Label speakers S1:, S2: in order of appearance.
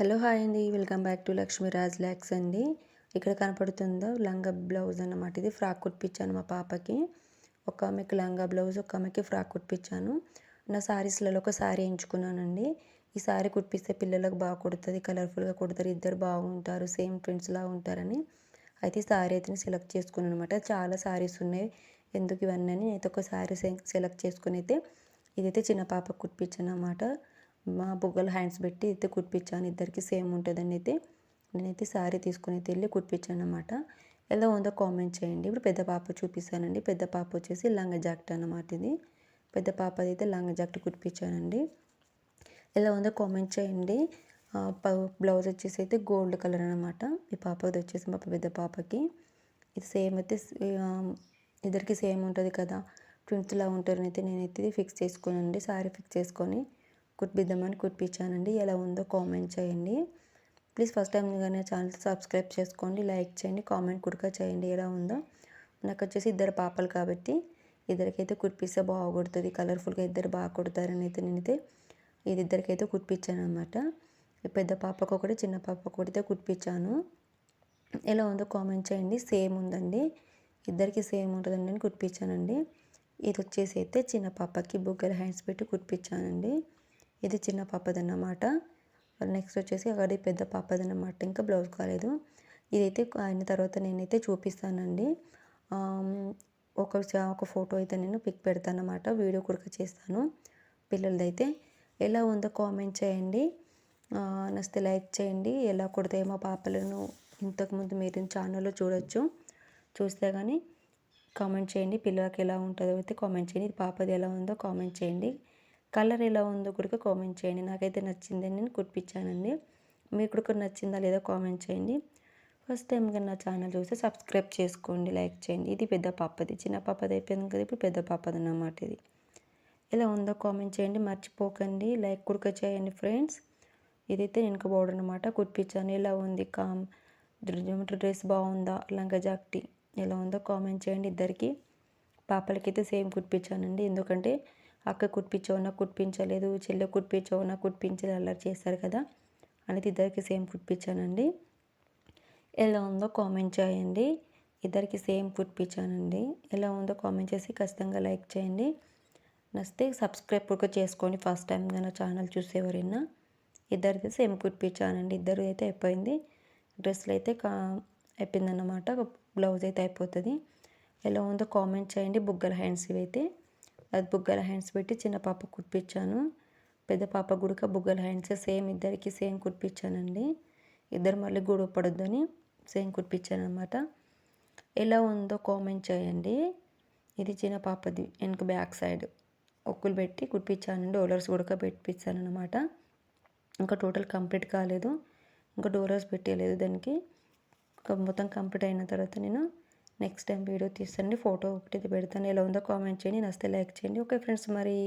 S1: Hello hi అండి. Welcome back to Lakshmiraj ల్యాక్స్ అండి. ఇక్కడ కనపడుతుందో లంగా బ్లౌజ్ అన్నమాట. ఇది ఫ్రాక్ కుట్టించాను మా పాపకి. ఒక ఆమెకి లంగా బ్లౌజ్ ఒక ఆమెకి ఫ్రాక్ కుట్టించాను. నా శారీస్లలో ఒక శారీ ఎంచుకున్నానండి. ఈ శారీ కుట్టిస్తే పిల్లలకు బాగా కుడుతుంది కలర్ఫుల్గా కుడతారు ఇద్దరు బాగుంటారు సేమ్ ఫ్రెండ్స్లా ఉంటారని. అయితే ఈ శారీ అయితే సెలెక్ట్ చేసుకున్నాను అనమాట చాలా శారీస్ ఉన్నాయి. ఎందుకు ఇవన్నీ అయితే ఒక శారీ సెలెక్ట్ చేసుకుని అయితే ఇదైతే చిన్న పాపకు కుట్టించాను అనమాట మా బుగ్గలు హ్యాండ్స్ పెట్టి అయితే కుట్టించాను. ఇద్దరికి సేమ్ ఉంటుందని అయితే నేనైతే శారీ తీసుకుని అయితే వెళ్ళి కుట్టించాను అనమాట ఎలా ఉందో కామెంట్ చేయండి. ఇప్పుడు పెద్ద పాప చూపిస్తానండి. పెద్ద పాప వచ్చేసి లంగ జాకెట్ అన్నమాట ఇది. పెద్ద పాపది అయితే లంగ జాకెట్ కుట్టించానండి. ఎలా ఉందో కామెంట్ చేయండి. బ్లౌజ్ వచ్చేసి అయితే గోల్డ్ కలర్ అనమాట ఈ పాపది వచ్చేసి మా పెద్ద పాపకి. ఇది సేమ్ అయితే ఇద్దరికి సేమ్ ఉంటుంది కదా. ట్విన్స్లా ఉంటారని అయితే నేనైతే ఫిక్స్ చేసుకోనండి సారీ ఫిక్స్ చేసుకొని కుట్టిద్దామని కుట్టించానండి. ఎలా ఉందో కామెంట్ చేయండి. ప్లీజ్ ఫస్ట్ టైం కానీ ఛానల్ సబ్స్క్రైబ్ చేసుకోండి లైక్ చేయండి కామెంట్ కుడక చేయండి. ఎలా ఉందో. నాకు వచ్చేసి ఇద్దరు పాపలు కాబట్టి ఇద్దరికైతే కుట్టిస్తే బాగుడుతుంది. కలర్ఫుల్గా ఇద్దరు బాగా కుడతారని అయితే నేనైతే ఇది ఇద్దరికైతే కుట్టించాను అనమాట పెద్ద పాపకు ఒకటి చిన్న పాపకు ఒకటితే కుట్టించాను. ఎలా ఉందో కామెంట్ చేయండి. సేమ్ ఉందండి. ఇద్దరికి సేమ్ ఉంటుందండి నేను కుట్టించానండి. ఇది వచ్చేసి అయితే చిన్న పాపకి బుగ్గల హ్యాండ్స్ పెట్టి కుట్టించానండి. ఇది చిన్న పాపదన్నమాట. నెక్స్ట్ వచ్చేసి అక్కడ పెద్ద పాపదన్నమాట. ఇంకా బ్లౌజ్ కాలేదు. ఇదైతే అయిన తర్వాత నేనైతే చూపిస్తానండి. ఒక ఒక ఫోటో అయితే నేను పిక్ పెడతాను అన్నమాట వీడియో కూడా చేస్తాను. పిల్లలదైతే ఎలా ఉందో కామెంట్ చేయండి. నచ్చితే లైక్ చేయండి. ఎలా కొడితే మా పాపలను ఇంతకుముందు మీరు ఛానల్లో చూడొచ్చు. చూస్తే కానీ కామెంట్ చేయండి. పిల్లలకి ఎలా ఉంటుందో అయితే కామెంట్ చేయండి. పాపది ఎలా ఉందో కామెంట్ చేయండి. కలర్ ఎలా ఉందో కూడా కామెంట్ చేయండి. నాకైతే నచ్చిందని నేను కుట్టించానండి. మీకు కూడా నచ్చిందా లేదా కామెంట్ చేయండి. ఫస్ట్ టైం కానీ నా ఛానల్ చూస్తే సబ్స్క్రైబ్ చేసుకోండి లైక్ చేయండి. ఇది పెద్ద పాపది చిన్న పాపది అయిపోయింది కదా ఇప్పుడు పెద్ద పాపది అన్నమాట ఇది. ఎలా ఉందో కామెంట్ చేయండి మర్చిపోకండి. లైక్ కూడా చేయండి ఫ్రెండ్స్. ఇదైతే వెనుక బోర్డర్ అనమాట కుట్టించాను. ఎలా ఉంది కామ్ డ్రెస్ బాగుందా లంగా జాక్టి ఎలా ఉందో కామెంట్ చేయండి ఇద్దరికి. పాపలకైతే సేమ్ కుట్టించానండి. ఎందుకంటే అక్క కుట్టించావు నాకు కుట్టించలేదు చెల్లె కుట్టించావు నాకు కుట్టించలేదు అల్లరి చేస్తారు కదా. అనేది ఇద్దరికి సేమ్ కుట్టించానండి. ఎలా ఉందో కామెంట్ చేయండి. ఇద్దరికి సేమ్ కుట్టించానండి. ఎలా ఉందో కామెంట్ చేసి ఖచ్చితంగా లైక్ చేయండి. నచ్చితే సబ్స్క్రైబ్ కూడా చేసుకోండి. ఫస్ట్ టైం కన్నా ఛానల్ చూసేవారైనా ఇద్దరిది సేమ్ కుట్టించానండి. ఇద్దరు అయితే అయిపోయింది. డ్రెస్సులు అయితే కా అయిపోయిందన్నమాట. బ్లౌజ్ అయితే అయిపోతుంది. ఎలా ఉందో కామెంట్ చేయండి. బుగ్గల హ్యాండ్స్ ఇవి అయితే అది బుగ్గల హ్యాండ్స్ పెట్టి చిన్న పాప కుట్టించాను పెద్ద పాప గుడక బుగ్గల హ్యాండ్స్ సేమ్ ఇద్దరికి సేమ్ కుట్టించానండి ఇద్దరు మళ్ళీ గొడవ పడొద్దని సేమ్ కుట్టించాను అనమాట ఎలా ఉందో కామెంట్ చేయండి. ఇది చిన్న పాపది వెనక బ్యాక్ సైడ్ ఒక్కులు పెట్టి కుట్టించాను డోలర్స్ గుడక పెట్టించాను అనమాట ఇంకా టోటల్ కంప్లీట్ కాలేదు. ఇంకా డోలర్స్ పెట్టలేదు దానికి. మొత్తం కంప్లీట్ అయిన తర్వాత నేను నెక్స్ట్ టైం వీడియో తీస్తాను ఫోటో ఒకటి పెడతాను. ఎలా ఉందో కామెంట్ చేయండి నచ్చితే లైక్ చేయండి. ఓకే ఫ్రెండ్స్ మరి.